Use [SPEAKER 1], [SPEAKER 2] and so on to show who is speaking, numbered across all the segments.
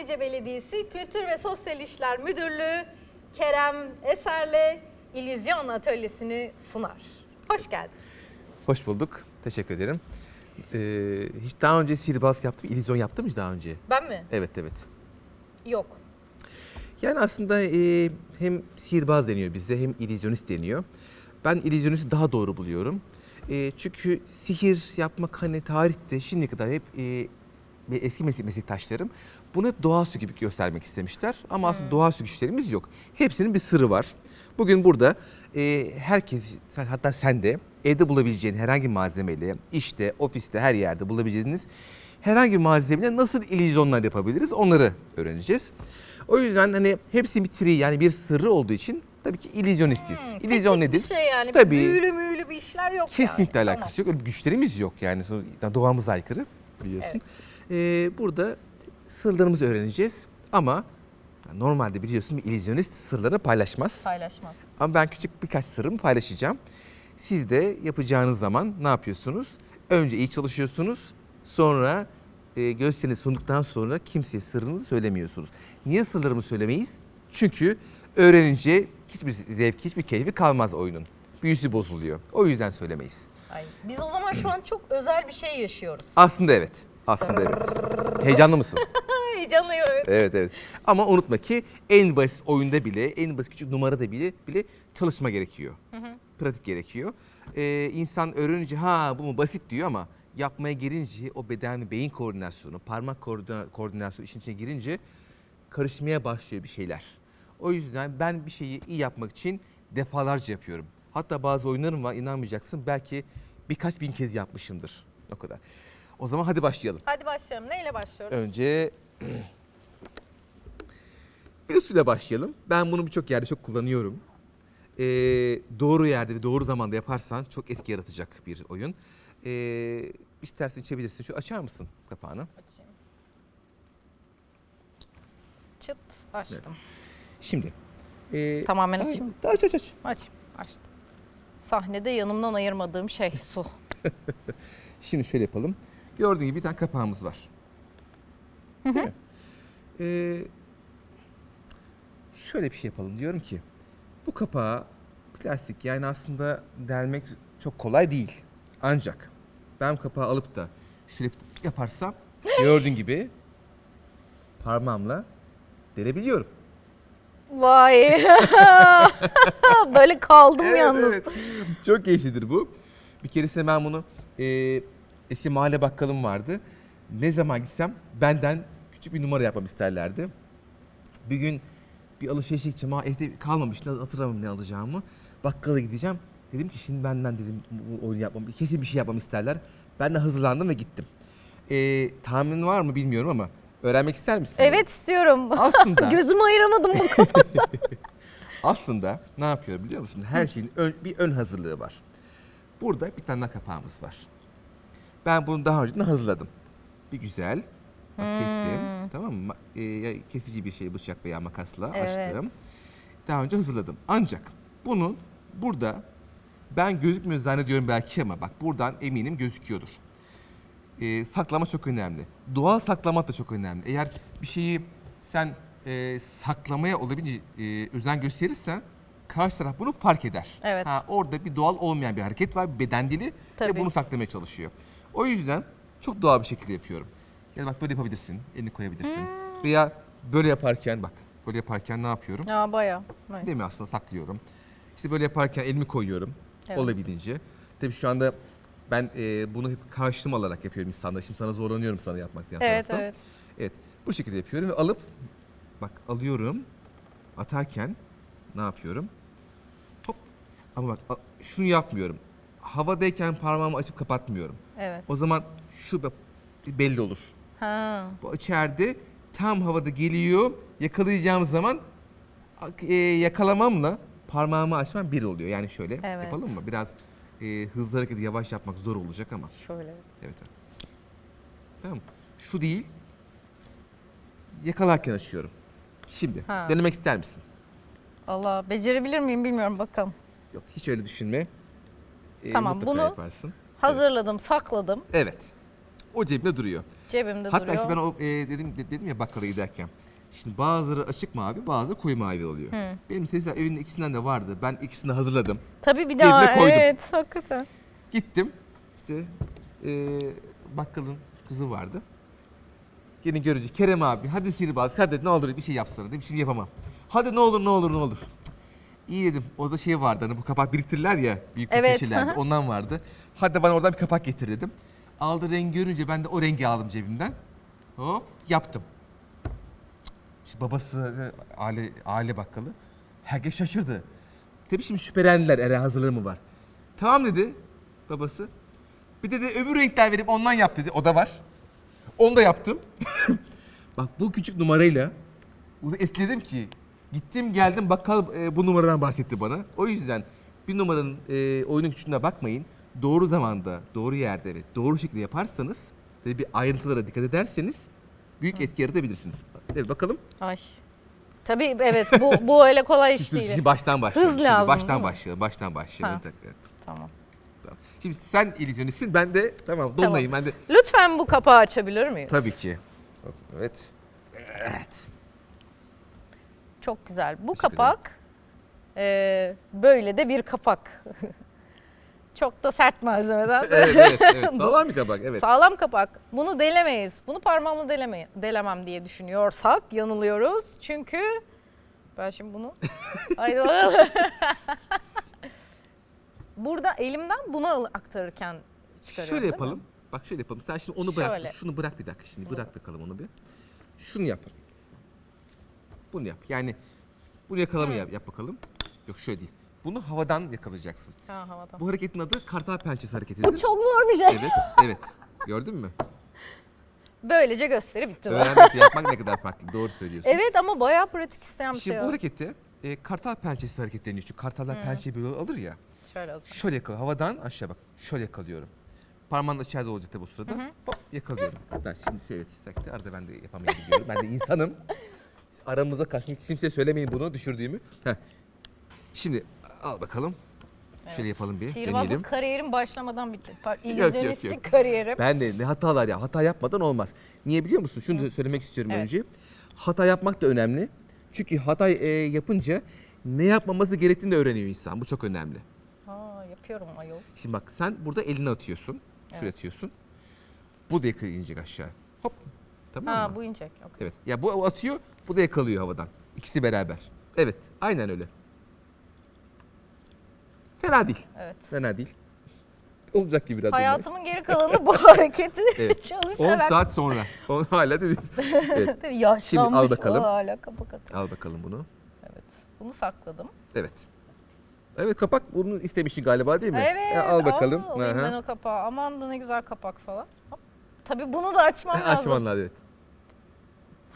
[SPEAKER 1] Küçükçekmece Belediyesi Kültür ve Sosyal İşler Müdürlüğü Kerem Eser'le İllüzyon Atölyesi'ni sunar. Hoş geldin.
[SPEAKER 2] Hoş bulduk. Teşekkür ederim. Ee, hiç daha önce sihirbaz yaptım, illüzyon yaptım hiç daha önce?
[SPEAKER 1] Ben mi?
[SPEAKER 2] Evet, evet.
[SPEAKER 1] Yok.
[SPEAKER 2] Yani aslında e, hem sihirbaz deniyor bize hem illüzyonist deniyor. Ben illüzyonisti daha doğru buluyorum. E, çünkü sihir yapmak hani tarihte şimdiye kadar hep e, eski meslek meslektaşlarım bunu hep doğaüstü gibi göstermek istemişler. Ama aslında doğaüstü güçlerimiz yok. Hepsinin bir sırrı var. Bugün burada e, herkes hatta sen de evde bulabileceğin herhangi bir malzemeyle işte ofiste her yerde bulabileceğiniz herhangi bir malzemeyle nasıl illüzyonlar yapabiliriz onları öğreneceğiz. O yüzden hani hepsi bir tri yani bir sırrı olduğu için tabii ki illüzyonistiz. İllüzyon
[SPEAKER 1] Teknik
[SPEAKER 2] nedir?
[SPEAKER 1] Bir şey yani.
[SPEAKER 2] Tabii.
[SPEAKER 1] Büyülü müyülü bir işler yok
[SPEAKER 2] Kesinlikle
[SPEAKER 1] yani.
[SPEAKER 2] alakası yok. Öyle güçlerimiz yok yani. Doğamıza aykırı biliyorsun. Ee, burada sırlarımızı öğreneceğiz ama normalde biliyorsun bir illüzyonist sırları paylaşmaz.
[SPEAKER 1] Paylaşmaz.
[SPEAKER 2] Ama ben küçük birkaç sırrımı paylaşacağım. Siz de yapacağınız zaman ne yapıyorsunuz? Önce iyi çalışıyorsunuz. Sonra e, gösterinizi sunduktan sonra kimseye sırrınızı söylemiyorsunuz. Niye sırlarımı söylemeyiz? Çünkü öğrenince hiçbir zevki, hiçbir keyfi kalmaz oyunun. Büyüsü bozuluyor. O yüzden söylemeyiz.
[SPEAKER 1] Ay, biz o zaman şu an çok özel bir şey yaşıyoruz.
[SPEAKER 2] Aslında evet. Aslında evet. Heyecanlı mısın?
[SPEAKER 1] Heyecanlıyım evet.
[SPEAKER 2] Evet evet. Ama unutma ki en basit oyunda bile, en basit küçük numarada bile bile çalışma gerekiyor. Pratik gerekiyor. Ee, insan öğrenince ha bu mu basit diyor ama yapmaya girince o beden beyin koordinasyonu, parmak koordina- koordinasyonu işin içine girince karışmaya başlıyor bir şeyler. O yüzden ben bir şeyi iyi yapmak için defalarca yapıyorum. Hatta bazı oyunlarım var inanmayacaksın belki birkaç bin kez yapmışımdır. O kadar. O zaman hadi başlayalım.
[SPEAKER 1] Hadi başlayalım. Neyle başlıyoruz?
[SPEAKER 2] Önce bir suyla başlayalım. Ben bunu birçok yerde çok kullanıyorum. Ee, doğru yerde ve doğru zamanda yaparsan çok etki yaratacak bir oyun. Ee, istersen içebilirsin. Şu açar mısın kapağını?
[SPEAKER 1] Açayım. Çıt açtım.
[SPEAKER 2] Şimdi. ee,
[SPEAKER 1] Tamamen
[SPEAKER 2] ay,
[SPEAKER 1] açayım?
[SPEAKER 2] Aç aç aç.
[SPEAKER 1] Aç. Açtım. Sahnede yanımdan ayırmadığım şey su.
[SPEAKER 2] Şimdi şöyle yapalım. Gördüğün gibi bir tane kapağımız var. Değil mi? Ee, şöyle bir şey yapalım. Diyorum ki bu kapağı plastik yani aslında delmek çok kolay değil. Ancak ben kapağı alıp da şöyle yaparsam gördüğün gibi parmağımla delebiliyorum.
[SPEAKER 1] Vay. Böyle kaldım
[SPEAKER 2] Evet,
[SPEAKER 1] yalnız.
[SPEAKER 2] evet. Çok keyiflidir bu. Bir keresinde ben bunu e, eski mahalle bakkalım vardı. Ne zaman gitsem benden küçük bir numara yapmamı isterlerdi. Bir gün bir alışverişe gideceğim. Ha, evde kalmamış. Hatırlamam ne alacağımı. Bakkala gideceğim. Dedim ki şimdi benden dedim bu oyunu yapmam. Kesin bir şey yapmamı isterler. Ben de hazırlandım ve gittim. E, tahminin var mı bilmiyorum ama öğrenmek ister misin?
[SPEAKER 1] Evet istiyorum.
[SPEAKER 2] Aslında
[SPEAKER 1] Gözümü ayıramadım bu kafa.
[SPEAKER 2] Aslında ne yapıyor biliyor musun? Her şeyin ön- bir ön hazırlığı var. Burada bir tane kapağımız var. Ben bunu daha önceden hazırladım. Bir güzel. Bak kestim. Tamam mı? E, ya kesici bir şey bıçak veya makasla
[SPEAKER 1] Evet.
[SPEAKER 2] açtım. Daha önce hazırladım. Ancak bunun burada ben gözükmüyor zannediyorum belki ama bak buradan eminim gözüküyordur. E, saklama çok önemli. Doğal saklamak da çok önemli. Eğer bir şeyi sen e, saklamaya olabildiğince e, özen gösterirsen karşı taraf bunu fark eder.
[SPEAKER 1] Evet.
[SPEAKER 2] Ha, orada bir doğal olmayan bir hareket var, bir beden dili
[SPEAKER 1] Tabii.
[SPEAKER 2] ve bunu saklamaya çalışıyor. O yüzden çok doğal bir şekilde yapıyorum. Yani bak böyle yapabilirsin, elini koyabilirsin.
[SPEAKER 1] Hmm.
[SPEAKER 2] Veya böyle yaparken bak, böyle yaparken ne yapıyorum?
[SPEAKER 1] ya bayağı. Evet.
[SPEAKER 2] Değil mi aslında saklıyorum. İşte böyle yaparken elimi koyuyorum
[SPEAKER 1] Evet.
[SPEAKER 2] olabildiğince. Tabii şu anda ben e, bunu hep karşılama alarak yapıyorum insanlara. Şimdi sana zorlanıyorum sana yapmak diyen
[SPEAKER 1] Evet evet.
[SPEAKER 2] Evet bu şekilde yapıyorum ve alıp bak alıyorum atarken ne yapıyorum? Hop ama bak a- şunu yapmıyorum. Havadayken parmağımı açıp kapatmıyorum.
[SPEAKER 1] Evet.
[SPEAKER 2] O zaman şu be- belli olur.
[SPEAKER 1] Ha.
[SPEAKER 2] Bu içeride tam havada geliyor. Yakalayacağım zaman e, yakalamamla parmağımı açmam bir oluyor. Yani şöyle
[SPEAKER 1] Evet.
[SPEAKER 2] yapalım mı? Biraz e, hızlı hareket yavaş yapmak zor olacak ama.
[SPEAKER 1] Şöyle.
[SPEAKER 2] Evet. Tamam. Şu değil. Yakalarken açıyorum. Şimdi
[SPEAKER 1] Ha.
[SPEAKER 2] denemek ister misin?
[SPEAKER 1] Allah becerebilir miyim bilmiyorum bakalım.
[SPEAKER 2] Yok hiç öyle düşünme. Ee,
[SPEAKER 1] Tamam,
[SPEAKER 2] mutlaka
[SPEAKER 1] bunu-
[SPEAKER 2] yaparsın.
[SPEAKER 1] Hazırladım, sakladım.
[SPEAKER 2] Evet. O cebimde duruyor.
[SPEAKER 1] Cebimde
[SPEAKER 2] Hatta
[SPEAKER 1] duruyor.
[SPEAKER 2] işte ben o e, dedim de- dedim ya bakkala giderken. Şimdi bazıları açık mavi, bazıları koyu mavi oluyor. Benim mesela evin ikisinden de vardı. Ben ikisini hazırladım.
[SPEAKER 1] Tabii bir
[SPEAKER 2] cebime
[SPEAKER 1] daha
[SPEAKER 2] koydum.
[SPEAKER 1] evet hakikaten.
[SPEAKER 2] Gittim. İşte e, bakkalın kızı vardı. Gene görücü Kerem abi hadi sihirbaz hadi ne olur bir şey yapsana dedim şimdi yapamam. Hadi ne olur ne olur ne olur. İyi dedim orada şey vardı hani bu kapak biriktirirler ya büyük
[SPEAKER 1] Evet,
[SPEAKER 2] şişelerde ondan vardı. Hadi bana oradan bir kapak getir dedim. Aldı rengi görünce ben de o rengi aldım cebimden. Hop yaptım. İşte babası aile, aile bakkalı. Herkes şaşırdı. Tabii şimdi şüphelendiler eğer hazırlığı mı var. Tamam dedi babası. Bir de, de öbür renkler verip ondan yap dedi. O da var. Onu da yaptım. Bak bu küçük numarayla bunu etkiledim ki gittim geldim bakkal e, bu numaradan bahsetti bana. O yüzden bir numaranın e, oyunun küçüğüne bakmayın. Doğru zamanda, doğru yerde ve doğru şekilde yaparsanız ve bir ayrıntılara dikkat ederseniz büyük etki yaratabilirsiniz. Evet bakalım.
[SPEAKER 1] Ay. Tabii evet bu bu öyle kolay iş
[SPEAKER 2] Şimdi,
[SPEAKER 1] değil.
[SPEAKER 2] şimdi baştan başlayalım.
[SPEAKER 1] Hız
[SPEAKER 2] Şimdi
[SPEAKER 1] lazım,
[SPEAKER 2] Baştan
[SPEAKER 1] değil mi?
[SPEAKER 2] başlayalım. Baştan başlayalım.
[SPEAKER 1] Ha. Tamam.
[SPEAKER 2] Tamam. Şimdi sen illüzyonistsin, ben de tamam dolunayım. Ben de
[SPEAKER 1] Lütfen bu kapağı açabilir miyiz?
[SPEAKER 2] tabii ki. Evet. Evet.
[SPEAKER 1] Çok güzel. Bu
[SPEAKER 2] Teşekkür
[SPEAKER 1] kapak e, böyle de bir kapak. Çok da sert malzemeden.
[SPEAKER 2] Evet, evet, evet. Sağlam bir kabak, evet.
[SPEAKER 1] Sağlam kapak. Bunu delemeyiz. Bunu parmağımla deleme, delemem diye düşünüyorsak yanılıyoruz. Çünkü ben şimdi bunu... Burada elimden bunu aktarırken çıkarıyorum
[SPEAKER 2] Şöyle yapalım. Bak şöyle yapalım. Sen şimdi onu bırak.
[SPEAKER 1] Şöyle.
[SPEAKER 2] Şunu bırak bir dakika şimdi. Bırak bakalım onu bir. Şunu yap. Bunu yap. Yani bunu yakalama yap, yap bakalım. Yok şöyle değil. Bunu havadan yakalayacaksın.
[SPEAKER 1] Ha, havadan.
[SPEAKER 2] Bu hareketin adı kartal pençesi
[SPEAKER 1] Bu
[SPEAKER 2] hareketidir.
[SPEAKER 1] çok zor bir şey.
[SPEAKER 2] Evet, evet. Gördün mü?
[SPEAKER 1] Böylece gösteri bitti.
[SPEAKER 2] Öğrenmek, yapmak ne kadar farklı. Doğru söylüyorsun.
[SPEAKER 1] Evet ama bayağı pratik isteyen bir
[SPEAKER 2] Şimdi
[SPEAKER 1] şey.
[SPEAKER 2] bu
[SPEAKER 1] o.
[SPEAKER 2] hareketi e, kartal pençesi hareketi deniyor. Çünkü kartallar pençeyi böyle alır ya.
[SPEAKER 1] Şöyle alacağım.
[SPEAKER 2] Şöyle yakal. Havadan aşağı bak. Şöyle yakalıyorum. Parmağın da içeride olacak tabii bu sırada. Hop yakalıyorum. Ben şimdi evet sakte arada ben de yapamayabiliyorum. ben de insanım. Aramızda kalsın. Kimseye söylemeyin bunu düşürdüğümü. Heh. Şimdi al bakalım. Şöyle yapalım bir.
[SPEAKER 1] Sihirbazlık
[SPEAKER 2] Deneyelim.
[SPEAKER 1] kariyerim başlamadan bitti. Par-
[SPEAKER 2] yok.
[SPEAKER 1] kariyerim.
[SPEAKER 2] Ben de ne hatalar ya. Hata yapmadan olmaz. Niye biliyor musun? Şunu da söylemek istiyorum
[SPEAKER 1] Evet.
[SPEAKER 2] önce. Hata yapmak da önemli. Çünkü hata e, yapınca ne yapmaması gerektiğini de öğreniyor insan. Bu çok önemli.
[SPEAKER 1] Aa, yapıyorum ayol.
[SPEAKER 2] Şimdi bak sen burada elini atıyorsun. Şuraya
[SPEAKER 1] Evet.
[SPEAKER 2] atıyorsun. Bu da inecek aşağı. Hop. Tamam
[SPEAKER 1] Ha
[SPEAKER 2] mı?
[SPEAKER 1] bu inecek. Okey.
[SPEAKER 2] Evet. Ya bu atıyor, bu da yakalıyor havadan. İkisi beraber. Evet. Aynen öyle. Fena değil.
[SPEAKER 1] Evet.
[SPEAKER 2] Fena değil. Olacak gibi biraz.
[SPEAKER 1] Hayatımın geri kalanı bu hareketi
[SPEAKER 2] Evet. 10
[SPEAKER 1] çalışarak.
[SPEAKER 2] saat sonra. On hala değil mi? evet.
[SPEAKER 1] Yaşlanmış.
[SPEAKER 2] Şimdi al bakalım.
[SPEAKER 1] hala kapak atıyor.
[SPEAKER 2] Al bakalım bunu.
[SPEAKER 1] Evet. Bunu sakladım.
[SPEAKER 2] Evet. Evet kapak bunu istemişsin galiba değil mi?
[SPEAKER 1] Evet.
[SPEAKER 2] Ya, al bakalım. Aha.
[SPEAKER 1] ben o kapağı. Aman da ne güzel kapak falan. Hop. Tabii bunu da açmam lazım.
[SPEAKER 2] Açman lazım evet.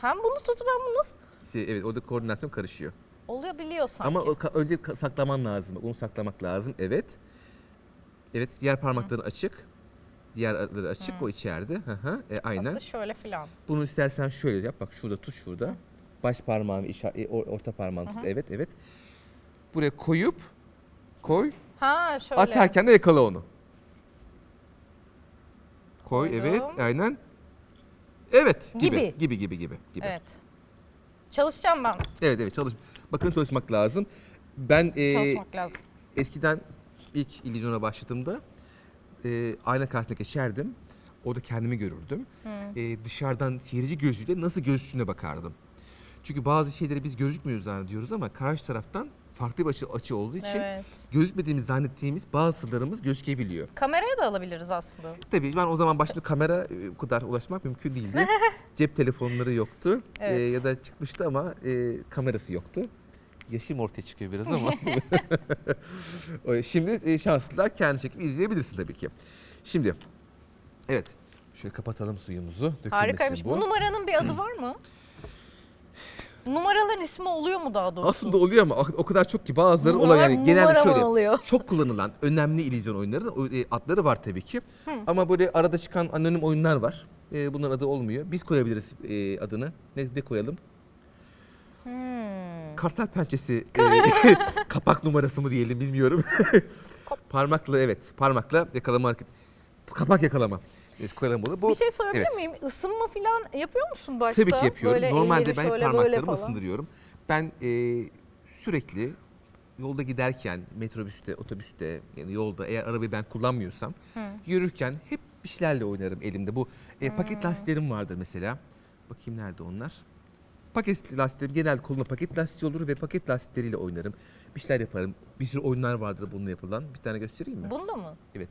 [SPEAKER 1] Hem bunu tutup hem bunu nasıl
[SPEAKER 2] evet orada koordinasyon karışıyor.
[SPEAKER 1] oluyor biliyor sanki.
[SPEAKER 2] Ama o ka- önce ka- saklaman lazım. Onu saklamak lazım. Evet. Evet diğer parmakların açık. Diğer adları açık o içeride. Hı hı. E, aynen.
[SPEAKER 1] Aslında şöyle filan.
[SPEAKER 2] Bunu istersen şöyle yap. Bak şurada tut şurada. Baş parmağını işa- e, or- orta parmağını tut. Evet evet. Buraya koyup koy.
[SPEAKER 1] Ha şöyle.
[SPEAKER 2] Atarken de yakala onu. Koy
[SPEAKER 1] Koydum.
[SPEAKER 2] evet aynen. Evet gibi
[SPEAKER 1] Gibi.
[SPEAKER 2] gibi gibi gibi gibi.
[SPEAKER 1] Evet. Çalışacağım ben.
[SPEAKER 2] Evet evet çalış. Bakın çalışmak lazım. Ben e,
[SPEAKER 1] Çalışmak lazım.
[SPEAKER 2] eskiden ilk illüzyona başladığımda e, ayna karşısına geçerdim. Orada kendimi görürdüm. E, dışarıdan seyirci gözüyle nasıl gözüne bakardım. Çünkü bazı şeyleri biz gözükmüyoruz zannediyoruz ama karşı taraftan farklı bir açı, açı olduğu için
[SPEAKER 1] Evet.
[SPEAKER 2] gözükmediğimiz zannettiğimiz bazı sırlarımız gözükebiliyor.
[SPEAKER 1] Kameraya da alabiliriz aslında.
[SPEAKER 2] Tabii ben o zaman başta kamera e, bu kadar ulaşmak mümkün değildi. Cep telefonları yoktu E,
[SPEAKER 1] Evet.
[SPEAKER 2] ya da çıkmıştı ama e, kamerası yoktu. Yaşım ortaya çıkıyor biraz ama. O, Şimdi e, şanslılar kendi çekip izleyebilirsin tabii ki. Şimdi evet şöyle kapatalım suyumuzu. Dökülmesin
[SPEAKER 1] Harikaymış. Bu.
[SPEAKER 2] bu.
[SPEAKER 1] numaranın bir adı var mı? Numaraların ismi oluyor mu daha doğrusu?
[SPEAKER 2] Aslında oluyor ama o kadar çok ki bazıları olan
[SPEAKER 1] Numara-
[SPEAKER 2] yani genelde
[SPEAKER 1] numara mı
[SPEAKER 2] şöyle
[SPEAKER 1] oluyor?
[SPEAKER 2] çok kullanılan önemli illüzyon oyunları da o, e, adları var tabii ki. Ama böyle arada çıkan anonim oyunlar var. E, bunların adı olmuyor. Biz koyabiliriz e, adını. Ne, ne koyalım?
[SPEAKER 1] Hmm.
[SPEAKER 2] Kartal pençesi e, kapak numarası mı diyelim bilmiyorum. parmakla evet parmakla yakalama hareket. Kapak yakalama. Koyalım bunu. Bu,
[SPEAKER 1] bir şey sorabilir
[SPEAKER 2] evet.
[SPEAKER 1] miyim? Isınma falan yapıyor musun başta?
[SPEAKER 2] Tabii ki yapıyorum.
[SPEAKER 1] Böyle
[SPEAKER 2] Normalde ben
[SPEAKER 1] şöyle
[SPEAKER 2] parmaklarımı ısındırıyorum. Ben e, sürekli yolda giderken, metrobüste, otobüste, yani yolda eğer arabayı ben kullanmıyorsam
[SPEAKER 1] Hı.
[SPEAKER 2] yürürken hep bir şeylerle oynarım elimde. Bu e, paket lastiklerim vardır mesela. Bakayım nerede onlar? Paket lastiklerim genel koluna paket lastiği olur ve paket lastikleriyle oynarım. Bir şeyler yaparım. Bir sürü oyunlar vardır bununla yapılan. Bir tane göstereyim mi?
[SPEAKER 1] Bunda mı?
[SPEAKER 2] Evet.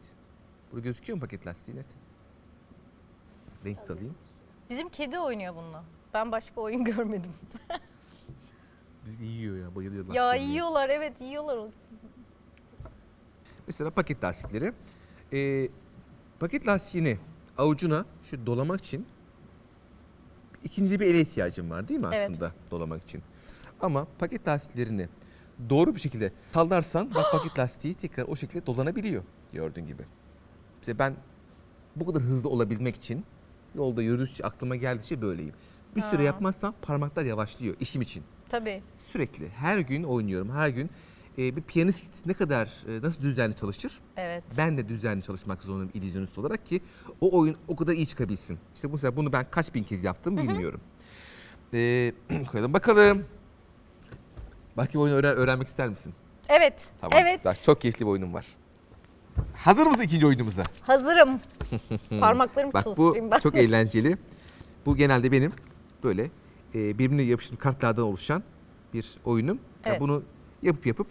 [SPEAKER 2] Burada gözüküyor mu paket lastiği net? Renk alayım.
[SPEAKER 1] Bizim kedi oynuyor bununla. Ben başka oyun görmedim.
[SPEAKER 2] Bizi yiyor ya, bayılıyor
[SPEAKER 1] ya yiyorlar evet yiyorlar. o-
[SPEAKER 2] Mesela paket lastikleri. Ee, paket lastiğini avucuna şu dolamak için ikinci bir ele ihtiyacım var değil mi
[SPEAKER 1] Evet.
[SPEAKER 2] aslında dolamak için? Ama paket lastiklerini doğru bir şekilde sallarsan bak paket lastiği tekrar o şekilde dolanabiliyor gördüğün gibi. İşte ben bu kadar hızlı olabilmek için yolda yürüdükçe aklıma geldikçe böyleyim. Bir süre
[SPEAKER 1] Ha.
[SPEAKER 2] yapmazsam parmaklar yavaşlıyor işim için
[SPEAKER 1] Tabii.
[SPEAKER 2] sürekli her gün oynuyorum her gün Ee, bir piyanist ne kadar e, nasıl düzenli çalışır
[SPEAKER 1] Evet.
[SPEAKER 2] ben de düzenli çalışmak zorundayım illüzyonist olarak ki o oyun o kadar iyi çıkabilsin. İşte bu sefer bunu ben kaç bin kez yaptım bilmiyorum. Ee, koyalım bakalım. Belki oyunu öğren- öğrenmek ister misin?
[SPEAKER 1] Evet.
[SPEAKER 2] Tamam.
[SPEAKER 1] Evet.
[SPEAKER 2] Daha çok keyifli bir oyunum var. Hazır mısın ikinci oyunumuza?
[SPEAKER 1] Hazırım. Parmaklarımı
[SPEAKER 2] Bak bu
[SPEAKER 1] ben.
[SPEAKER 2] çok eğlenceli. Bu genelde benim böyle e, birbirine yapıştığım kartlardan oluşan bir oyunum.
[SPEAKER 1] Evet.
[SPEAKER 2] bunu yapıp yapıp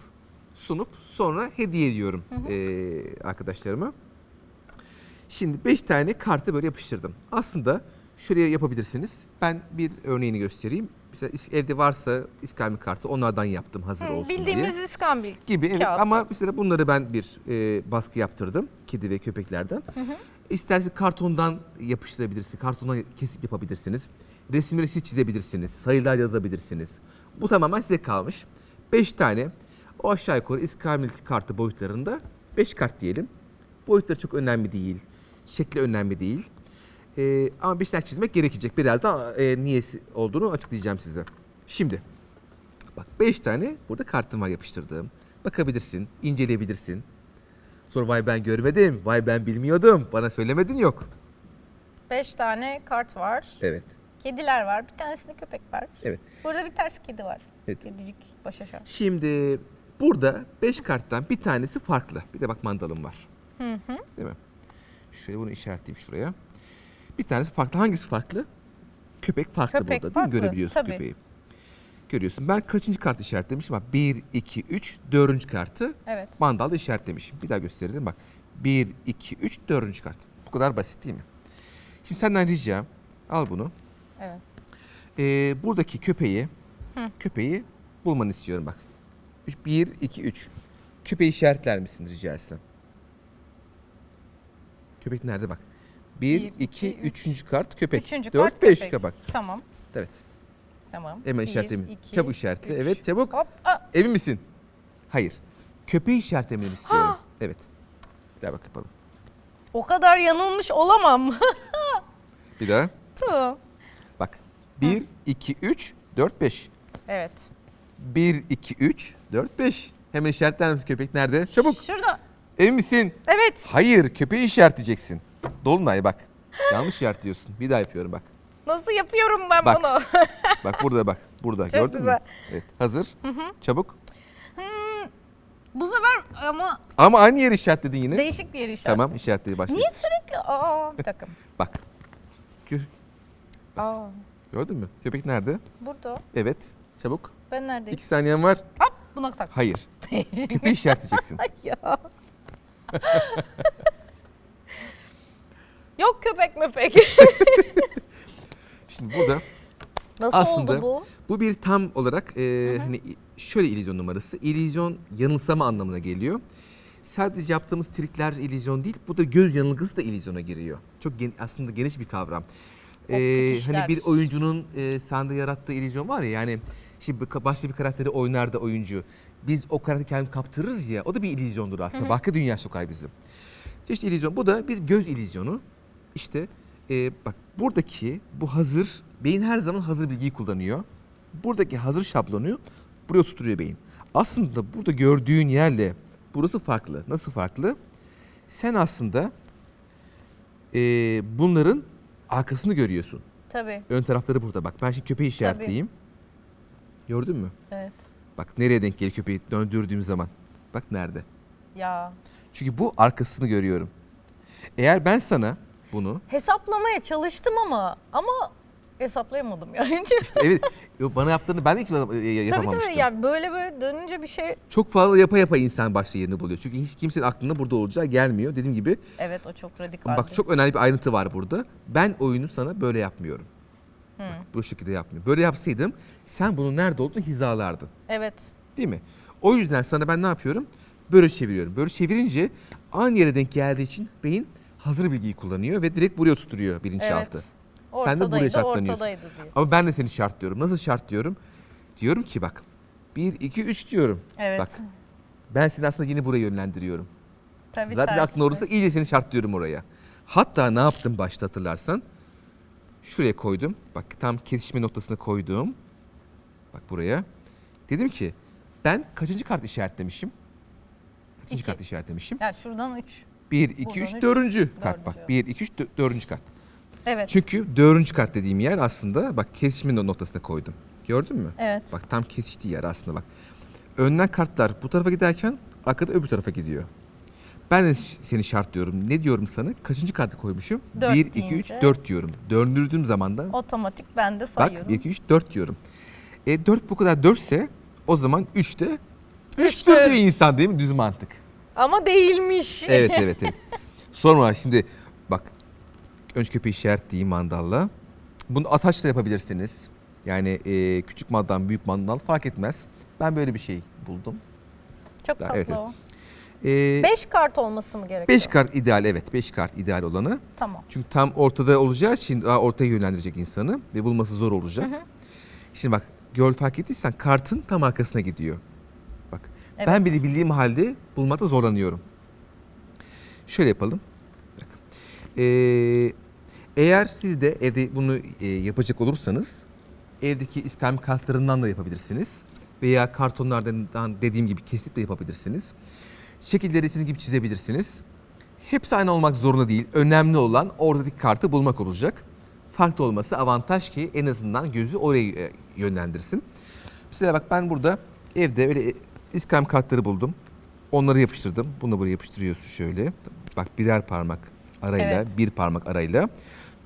[SPEAKER 2] sunup sonra hediye ediyorum e, arkadaşlarıma. Şimdi 5 tane kartı böyle yapıştırdım. Aslında şuraya yapabilirsiniz. Ben bir örneğini göstereyim. Mesela evde varsa iskambil kartı onlardan yaptım hazır
[SPEAKER 1] Hı,
[SPEAKER 2] olsun diye
[SPEAKER 1] Bildiğimiz iskambil.
[SPEAKER 2] gibi evet
[SPEAKER 1] Kağıt.
[SPEAKER 2] ama mesela bunları ben bir e, baskı yaptırdım kedi ve köpeklerden. İsterseniz kartondan yapıştırabilirsiniz, kartondan kesip yapabilirsiniz. Resim resim çizebilirsiniz, sayılar yazabilirsiniz. Bu tamamen size kalmış. 5 tane o aşağı yukarı iskambil kartı boyutlarında 5 kart diyelim. Boyutları çok önemli değil, şekli önemli değil. E, ama bir şeyler çizmek gerekecek. Birazdan e, niyesi olduğunu açıklayacağım size. Şimdi Bak 5 tane burada kartım var yapıştırdığım. Bakabilirsin, inceleyebilirsin. Sonra vay ben görmedim, vay ben bilmiyordum, bana söylemedin yok.
[SPEAKER 1] Beş tane kart var.
[SPEAKER 2] Evet,
[SPEAKER 1] Kediler var. Bir tanesinde köpek var.
[SPEAKER 2] evet.
[SPEAKER 1] Burada bir ters kedi var.
[SPEAKER 2] Evet.
[SPEAKER 1] Kedicik baş aşağı.
[SPEAKER 2] Şimdi burada 5 karttan bir tanesi farklı. Bir de bak mandalım var.
[SPEAKER 1] Hı hı.
[SPEAKER 2] Değil mi? Şöyle bunu işaretleyeyim şuraya. Bir tanesi farklı. Hangisi farklı? Köpek farklı
[SPEAKER 1] Köpek
[SPEAKER 2] burada değil mi?
[SPEAKER 1] farklı,
[SPEAKER 2] Görebiliyorsun
[SPEAKER 1] tabii.
[SPEAKER 2] köpeği. Görüyorsun. Ben kaçıncı kart işaretlemişim? Bak 1, 2, 3, dördüncü kartı
[SPEAKER 1] Evet.
[SPEAKER 2] mandalda işaretlemişim. Bir daha gösterelim bak. 1, 2, 3, dördüncü kart. Bu kadar basit değil mi? Şimdi senden ricam al bunu.
[SPEAKER 1] Evet.
[SPEAKER 2] Ee, buradaki köpeği
[SPEAKER 1] Hı.
[SPEAKER 2] köpeği bulmanı istiyorum bak. 1, 2, 3. Köpeği işaretler misin rica etsem? Köpek nerede bak. 1,
[SPEAKER 1] Bir,
[SPEAKER 2] 2,
[SPEAKER 1] iki, üç.
[SPEAKER 2] 3. kart köpek.
[SPEAKER 1] Üçüncü
[SPEAKER 2] 4,
[SPEAKER 1] kart
[SPEAKER 2] 5
[SPEAKER 1] köpek.
[SPEAKER 2] bak.
[SPEAKER 1] Tamam.
[SPEAKER 2] Evet.
[SPEAKER 1] Tamam.
[SPEAKER 2] Hemen
[SPEAKER 1] iki,
[SPEAKER 2] Çabuk işaretle.
[SPEAKER 1] üç.
[SPEAKER 2] Evet çabuk.
[SPEAKER 1] Hop. Aa,
[SPEAKER 2] Emin misin? Hayır. Köpeği işaretlemeni istiyorum. Evet. Bir daha bak yapalım.
[SPEAKER 1] o kadar yanılmış olamam.
[SPEAKER 2] Bir daha.
[SPEAKER 1] tamam.
[SPEAKER 2] Bak. 1, 2, 3, 4, 5.
[SPEAKER 1] Evet.
[SPEAKER 2] 1, 2, 3, 4, 5. Hemen işaretler misin köpek nerede? Çabuk.
[SPEAKER 1] Şurada.
[SPEAKER 2] Emin misin?
[SPEAKER 1] Evet.
[SPEAKER 2] Hayır, köpeği işaretleyeceksin. Dolunay bak. Yanlış işaretliyorsun. Bir daha yapıyorum bak.
[SPEAKER 1] Nasıl yapıyorum ben
[SPEAKER 2] Bak.
[SPEAKER 1] bunu?
[SPEAKER 2] Bak burada bak. Burada
[SPEAKER 1] Çok
[SPEAKER 2] gördün
[SPEAKER 1] güzel.
[SPEAKER 2] mü? Evet. Hazır. Çabuk.
[SPEAKER 1] Hmm, bu sefer ama
[SPEAKER 2] Ama aynı yeri işaretledin yine.
[SPEAKER 1] değişik bir yeri işaret.
[SPEAKER 2] Tamam işaretledi başla.
[SPEAKER 1] Niye sürekli? Aa, bir dakika.
[SPEAKER 2] Bak. Gö-
[SPEAKER 1] Aa,
[SPEAKER 2] Gördün mü? Köpek nerede?
[SPEAKER 1] burada.
[SPEAKER 2] Evet. Çabuk.
[SPEAKER 1] Ben neredeyim?
[SPEAKER 2] İki saniyen var.
[SPEAKER 1] Hop, buna tak.
[SPEAKER 2] Hayır. Köpeği işaretleyeceksin.
[SPEAKER 1] ya. Yok köpek möpek.
[SPEAKER 2] Şimdi burada
[SPEAKER 1] Nasıl
[SPEAKER 2] Aslında-
[SPEAKER 1] oldu bu?
[SPEAKER 2] bu bir tam olarak e, hani şöyle illüzyon numarası. İllüzyon yanılsama anlamına geliyor. Sadece yaptığımız trikler illüzyon değil. Bu da göz yanılgısı da illüzyona giriyor. Çok gen- aslında geniş bir kavram. E,
[SPEAKER 1] işler.
[SPEAKER 2] hani bir oyuncunun e, sende yarattığı illüzyon var ya yani şimdi bir- başka bir karakteri oynar da oyuncu. Biz o karakteri kendimizi kaptırırız ya o da bir illüzyondur aslında. Başka dünya sokar bizi. İşte illüzyon bu da bir göz illüzyonu. İşte e, bak buradaki bu hazır beyin her zaman hazır bilgiyi kullanıyor. Buradaki hazır şablonu buraya tutturuyor beyin. Aslında burada gördüğün yerle burası farklı. Nasıl farklı? Sen aslında e, bunların arkasını görüyorsun.
[SPEAKER 1] Tabii.
[SPEAKER 2] Ön tarafları burada. Bak ben şimdi köpeği işaretleyeyim. Gördün mü?
[SPEAKER 1] Evet.
[SPEAKER 2] Bak nereye denk geliyor köpeği döndürdüğüm zaman. Bak nerede.
[SPEAKER 1] Ya
[SPEAKER 2] Çünkü bu arkasını görüyorum. Eğer ben sana bunu
[SPEAKER 1] hesaplamaya çalıştım ama ama hesaplayamadım yani.
[SPEAKER 2] evet yo, bana yaptığını ben de hiç e,
[SPEAKER 1] tabii
[SPEAKER 2] yapamamıştım.
[SPEAKER 1] tabii ya böyle böyle dönünce bir şey
[SPEAKER 2] Çok fazla yapa yapa insan başta yerini buluyor. Çünkü hiç kimsenin aklına burada olacağı gelmiyor. Dediğim gibi
[SPEAKER 1] evet o çok radikal.
[SPEAKER 2] bak çok önemli bir ayrıntı var burada. Ben oyunu sana böyle yapmıyorum.
[SPEAKER 1] Hı.
[SPEAKER 2] Bak, bu şekilde yapmıyorum. Böyle yapsaydım sen bunun nerede olduğunu hizalardın.
[SPEAKER 1] Evet.
[SPEAKER 2] Değil mi? O yüzden sana ben ne yapıyorum? Böyle çeviriyorum. Böyle çevirince aynı yere denk geldiği için beyin hazır bilgiyi kullanıyor ve direkt buraya tuturuyor bilinçaltı.
[SPEAKER 1] Evet.
[SPEAKER 2] Sen de buraya şartlanıyorsun. Ama ben de seni şartlıyorum. Nasıl şartlıyorum? Diyorum ki bak 1, 2, 3 diyorum.
[SPEAKER 1] Evet.
[SPEAKER 2] Bak ben seni aslında yine buraya yönlendiriyorum.
[SPEAKER 1] Tabii
[SPEAKER 2] Zaten
[SPEAKER 1] tersi.
[SPEAKER 2] aklın olursa iyice seni şartlıyorum oraya. Hatta ne yaptım başta hatırlarsan? Şuraya koydum. Bak tam kesişme noktasına koydum. Bak buraya. Dedim ki ben kaçıncı kart işaretlemişim? Kaçıncı
[SPEAKER 1] İki.
[SPEAKER 2] kart işaretlemişim?
[SPEAKER 1] Ya şuradan 3.
[SPEAKER 2] 1, 2,
[SPEAKER 1] Buradan
[SPEAKER 2] 3,
[SPEAKER 1] üç,
[SPEAKER 2] 4. kart bak. 1, 2, 3, 4. kart.
[SPEAKER 1] Evet.
[SPEAKER 2] Çünkü dördüncü kart dediğim yer aslında bak kesişme noktasına koydum. Gördün mü?
[SPEAKER 1] Evet.
[SPEAKER 2] Bak tam kesiştiği yer aslında bak. Önden kartlar bu tarafa giderken arkada öbür tarafa gidiyor. Ben de seni şartlıyorum. Ne diyorum sana? Kaçıncı kartı koymuşum?
[SPEAKER 1] Dört
[SPEAKER 2] 1, 2, 3,
[SPEAKER 1] deyince.
[SPEAKER 2] 4 diyorum. Döndürdüğüm zaman da
[SPEAKER 1] Otomatik ben de
[SPEAKER 2] bak
[SPEAKER 1] sayıyorum.
[SPEAKER 2] 1, 2, 3, 4 diyorum. E 4 bu kadar 4 ise o zaman 3 de
[SPEAKER 1] Üç
[SPEAKER 2] 3'tür
[SPEAKER 1] dört.
[SPEAKER 2] diyor insan değil mi? Düz mantık.
[SPEAKER 1] Ama değilmiş.
[SPEAKER 2] Evet evet evet. Sonra şimdi bak önce köpeği işaretleyeyim mandalla. Bunu ataçla yapabilirsiniz. Yani e, küçük mandal, büyük mandal fark etmez. Ben böyle bir şey buldum.
[SPEAKER 1] Çok tatlı
[SPEAKER 2] evet.
[SPEAKER 1] o.
[SPEAKER 2] E,
[SPEAKER 1] 5 kart olması mı gerekiyor?
[SPEAKER 2] 5 kart ideal evet 5 kart ideal olanı.
[SPEAKER 1] Tamam.
[SPEAKER 2] Çünkü tam ortada olacağı için daha ortaya yönlendirecek insanı ve bulması zor olacak.
[SPEAKER 1] Hı hı.
[SPEAKER 2] Şimdi bak gör fark ettiysen kartın tam arkasına gidiyor.
[SPEAKER 1] Evet.
[SPEAKER 2] ben bile bildiğim halde bulmakta zorlanıyorum. Şöyle yapalım. Ee, eğer siz de evde bunu e, yapacak olursanız evdeki iskambil kartlarından da yapabilirsiniz. Veya kartonlardan dediğim gibi kesip de yapabilirsiniz. Şekilleri sizin gibi çizebilirsiniz. Hepsi aynı olmak zorunda değil. Önemli olan oradaki kartı bulmak olacak. Farklı olması avantaj ki en azından gözü oraya e, yönlendirsin. Mesela bak ben burada evde öyle iskambil kartları buldum. Onları yapıştırdım. Bunu da buraya yapıştırıyorsun şöyle. Bak birer parmak arayla,
[SPEAKER 1] Evet.
[SPEAKER 2] bir parmak arayla.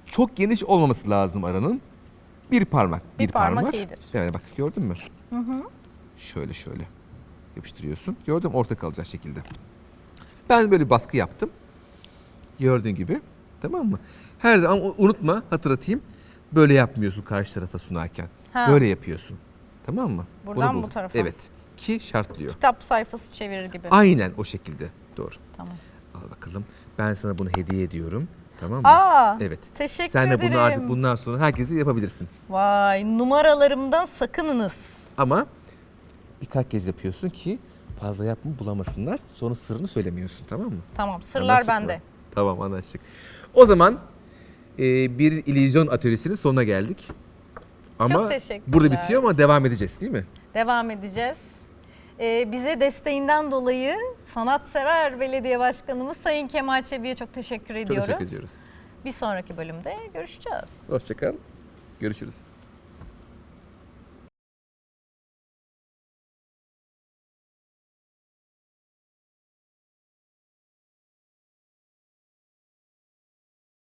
[SPEAKER 2] Çok geniş olmaması lazım aranın. Bir parmak,
[SPEAKER 1] Bir parmak iyidir.
[SPEAKER 2] Evet bak gördün mü?
[SPEAKER 1] Hı hı.
[SPEAKER 2] Şöyle şöyle yapıştırıyorsun. Gördün mü? Orta kalacak şekilde. Ben böyle bir baskı yaptım. Gördüğün gibi. Tamam mı? Her zaman unutma hatırlatayım. Böyle yapmıyorsun karşı tarafa sunarken.
[SPEAKER 1] Ha.
[SPEAKER 2] Böyle yapıyorsun. Tamam mı?
[SPEAKER 1] Buradan bu tarafa.
[SPEAKER 2] Evet. Ki şartlıyor.
[SPEAKER 1] Kitap sayfası çevirir gibi.
[SPEAKER 2] Aynen o şekilde. Doğru.
[SPEAKER 1] Tamam.
[SPEAKER 2] Al bakalım. Ben sana bunu hediye ediyorum. Tamam mı?
[SPEAKER 1] Aa,
[SPEAKER 2] Evet.
[SPEAKER 1] teşekkür
[SPEAKER 2] Sen de
[SPEAKER 1] ederim.
[SPEAKER 2] bunu artık bundan sonra herkese yapabilirsin.
[SPEAKER 1] Vay numaralarımdan sakınınız.
[SPEAKER 2] Ama birkaç kez yapıyorsun ki fazla yapma bulamasınlar. Sonra sırrını söylemiyorsun tamam mı?
[SPEAKER 1] Tamam sırlar
[SPEAKER 2] Anlaştık mı?
[SPEAKER 1] bende.
[SPEAKER 2] Tamam anlaştık. O zaman e, bir illüzyon atölyesinin sonuna geldik. Ama
[SPEAKER 1] Çok teşekkürler.
[SPEAKER 2] burada bitiyor ama devam edeceğiz değil mi?
[SPEAKER 1] Devam edeceğiz. Ee, bize desteğinden dolayı sanatsever belediye başkanımız Sayın Kemal Çebi'ye çok teşekkür
[SPEAKER 2] Çok
[SPEAKER 1] ediyoruz.
[SPEAKER 2] teşekkür ediyoruz.
[SPEAKER 1] Bir sonraki bölümde görüşeceğiz.
[SPEAKER 2] Hoşçakal. Görüşürüz.